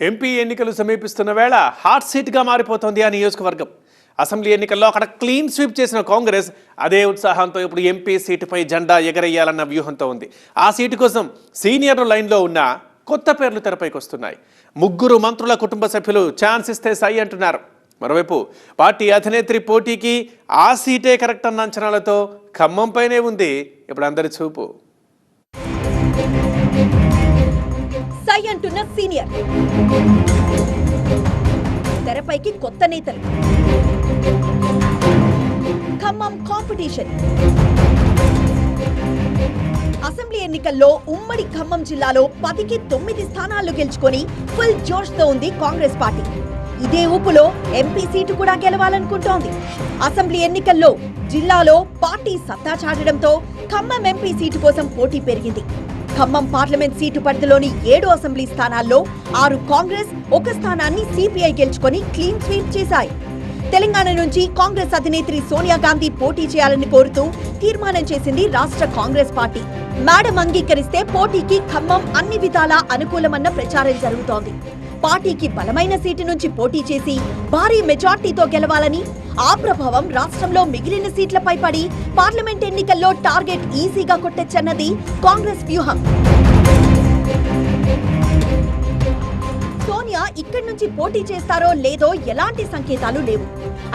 MP ఎన్నికలు సమీపిస్తున్న వేళ హాట్ సీట్గా మారిపోతోంది ఆ నియోజకవర్గం. అసెంబ్లీ ఎన్నికల్లో అక్కడ క్లీన్ స్వీప్ చేసిన కాంగ్రెస్ అదే ఉత్సాహంతో ఇప్పుడు ఎంపీ సీటుపై జెండా ఎగరేయాలన్న వ్యూహంతో ఉంది. ఆ సీటు కోసం సీనియర్లు లైన్లో ఉన్న కొత్త పేర్లు తెరపైకి వస్తున్నాయి. ముగ్గురు మంత్రుల కుటుంబ సభ్యులు ఛాన్స్ ఇస్తే సై అంటున్నారు. మరోవైపు పార్టీ అధినేత్రి పోటీకి ఆ సీటే కరెక్ట్ అన్న అంచనాలతో ఖమ్మంపైనే ఉంది ఇప్పుడు అందరి చూపు. సీనియర్. తెరపైకి కొత్త నేతలు. ఖమ్మం కాంపిటీషన్. అసెంబ్లీ ఎన్నికల్లో ఉమ్మడి ఖమ్మం జిల్లాలో పదికి తొమ్మిది స్థానాలు గెలుచుకొని ఫుల్ జోష్తో ఉంది కాంగ్రెస్ పార్టీ. ఇదే ఊపులో ఎంపీ సీటు కూడా గెలవాలనుకుంటోంది. అసెంబ్లీ ఎన్నికల్లో జిల్లాలో పార్టీ సత్తా చాటడంతో ఖమ్మం ఎంపీ సీటు కోసం పోటీ పెరిగింది. ఖమ్మం పార్లమెంట్ సీటు పరిధిలోని ఏడు అసెంబ్లీ స్థానాల్లో ఆరు కాంగ్రెస్ ఒక స్థానాన్ని సిపిఐ గెలుచుకొని క్లీన్ స్వీప్ చేశాయి. తెలంగాణ నుంచి కాంగ్రెస్ అధినేత్రి సోనియా గాంధీ పోటీ చేయాలని కోరుతూ తీర్మానం చేసింది రాష్ట్ర కాంగ్రెస్ పార్టీ. మేడం అంగీకరిస్తే పోటీకి ఖమ్మం అన్ని విధాలా అనుకూలమన్న ప్రచారం జరుగుతోంది. పార్టీకి బలమైన సీటు నుంచి పోటీ చేసి భారీ మెజార్టీతో గెలవాలని ఆ ప్రభావం రాష్ట్రంలో మిగిలిన సీట్లపై పడి పార్లమెంట్ ఎన్నికల్లో టార్గెట్ ఈజీగా కొట్టొచ్చన్నది కాంగ్రెస్ వ్యూహం. కూడా ఇక్కడి నుంచి పోటీ చేస్తారో లేదో ఎలాంటి సంకేతాలు లేవు.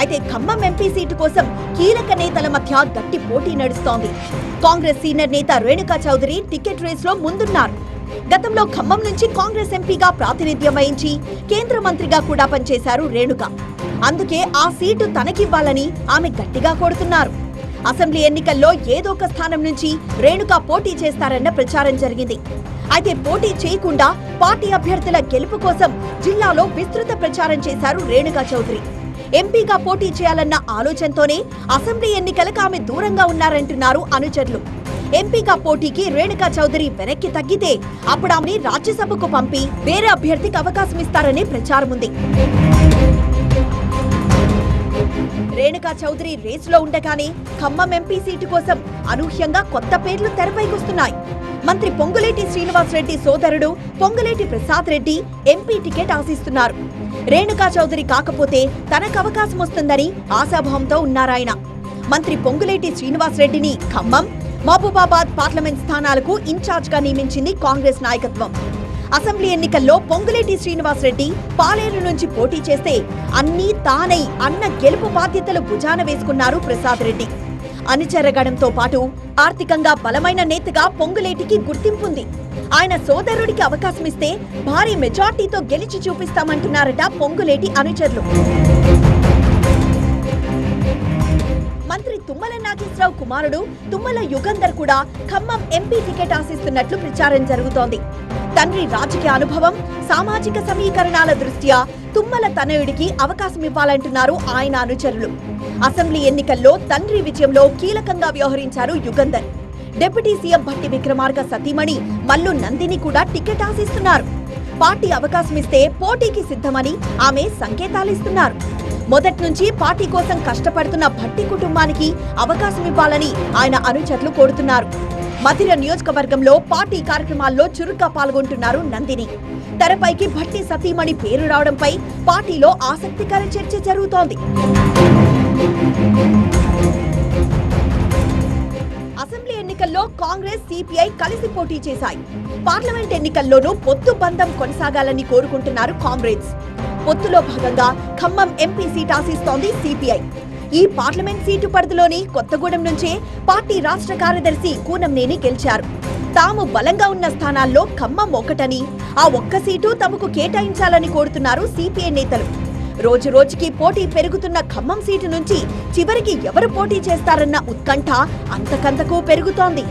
అయితే ఖమ్మం ఎంపీ సీటు కోసం కీలక నేతల మధ్య గట్టి పోటీ నడుస్తోంది. కాంగ్రెస్ సీనియర్ నేత రేణుకా చౌదరి టికెట్ రేస్లో ముందున్నారు. గతంలో ఖమ్మం నుంచి కాంగ్రెస్ ఎంపీగా ప్రాతినిధ్యం వహించి కేంద్ర మంత్రిగా కూడా పనిచేశారు రేణుక. అందుకే ఆ సీటు తనకివ్వాలని ఆమె గట్టిగా కోరుతున్నారు. అసెంబ్లీ ఎన్నికల్లో ఏదో ఒక స్థానం నుంచి రేణుక పోటీ చేస్తారన్న ప్రచారం జరిగింది. అయితే పోటీ చేయకుండా పార్టీ అభ్యర్థుల గెలుపు కోసం జిల్లాలో విస్తృత ప్రచారం చేశారు రేణుకా చౌదరి. ఎంపీగా పోటీ చేయాలన్న ఆలోచనతోనే అసెంబ్లీ ఎన్నికలకు ఆమె దూరంగా ఉన్నారంటున్నారు అనుచరులు. ఎంపీగా పోటీకి రేణుకా చౌదరి వెనక్కి తగ్గితే అప్పుడు ఆమెని రాజ్యసభకు పంపి వేరే అభ్యర్థికి అవకాశం ఇస్తారనే ప్రచారం ఉంది. రేణుకా చౌదరి రేసులో ఉండగానే ఖమ్మం ఎంపీ సీటు కోసం అనూహ్యంగా కొత్త పేర్లు తెరపైకొస్తున్నాయి. మంత్రి పొంగులేటి శ్రీనివాస్ రెడ్డి సోదరుడు పొంగులేటి ప్రసాద్ రెడ్డి ఎంపీ టికెట్ ఆశిస్తున్నారు. రేణుకా చౌదరి కాకపోతే తనకు అవకాశం వస్తుందని ఆశాభావంతో ఉన్నారాయన మంత్రి పొంగులేటి శ్రీనివాస్ రెడ్డిని ఖమ్మం మహబూబాబాద్ పార్లమెంట్ స్థానాలకు ఇన్ఛార్జ్గా నియమించింది కాంగ్రెస్ నాయకత్వం. అసెంబ్లీ ఎన్నికల్లో పొంగులేటి శ్రీనివాస్ రెడ్డి పాలేరు నుంచి పోటీ చేస్తే అన్నీ తానై అన్న గెలుపు బాధ్యతలు భుజాన వేసుకున్నారు ప్రసాద్ రెడ్డి. అనుచరగడంతో పాటు ఆర్థికంగా బలమైన నేతగా పొంగులేటికి గుర్తింపుంది. ఆయన సోదరుడికి అవకాశం ఇస్తే భారీ మెజార్టీతో గెలిచి చూపిస్తామంటున్నారట పొంగులేటి అనుచరులు. మంత్రి తుమ్మల నాగేశ్వరరావు కుమారుడు తుమ్మల యుగంధర్ కూడా ఖమ్మం ఎంపీ టికెట్ ఆశిస్తున్నట్లు ప్రచారం జరుగుతోంది. తండ్రి రాజకీయ అనుభవం సామాజిక సమీకరణాల దృష్ట్యా తుమ్మల తనయుడికి అవకాశం ఇవ్వాలంటున్నారు ఆయన అనుచరులు. అసెంబ్లీ ఎన్నికల్లో తండ్రి విజయంలో కీలకంగా వ్యవహరించారు యుగంధర్ డిప్యూటీ సీఎం భట్టి విక్రమార్క సతీమణి మల్లు నందిని కూడా టికెట్ ఆశిస్తున్నారు. పార్టీ అవకాశం ఇస్తే పోటీకి సిద్ధమని ఆమె సంకేతాలిస్తున్నారు మొదటి నుంచి పార్టీ కోసం కష్టపడుతున్న భట్టి కుటుంబానికి అవకాశం ఇవ్వాలని ఆయన అనుచరులు కోరుతున్నారు. మధిర నియోజకవర్గంలో పార్టీ కార్యక్రమాల్లో చురుగ్గా పాల్గొంటున్నారు నందిని. తెరపైకి భట్టి సతీమణి పేరు రావడంపై పార్టీలో ఆసక్తికర చర్చ జరుగుతోంది. అసెంబ్లీ ఎన్నికల్లో కాంగ్రెస్ సిపిఐ కలిసి పోటీ చేశాయి. పార్లమెంట్ ఎన్నికల్లోనూ పొత్తు బంధం కొనసాగాలని కోరుకుంటున్నారు కాంగ్రెస్. పొత్తులో భాగంగా ఖమ్మం ఎంపీ సీట్ ఆశిస్తోంది సిపిఐ. ఈ పార్లమెంట్ సీటు పరిధిలోని కొత్తగూడెం నుంచే పార్టీ రాష్ట్ర కార్యదర్శి కూనంనేని గెలిచారు. తాము బలంగా ఉన్న స్థానాల్లో ఖమ్మం ఒకటని ఆ ఒక్క సీటు తమకు కేటాయించాలని కోరుతున్నారు సిపిఐ నేతలు. రోజు రోజుకి పోటీ పెరుగుతున్న ఖమ్మం సీటు నుంచి చివరికి ఎవరు పోటీ చేస్తారన్న ఉత్కంఠ అంతకంతకు పెరుగుతోంది.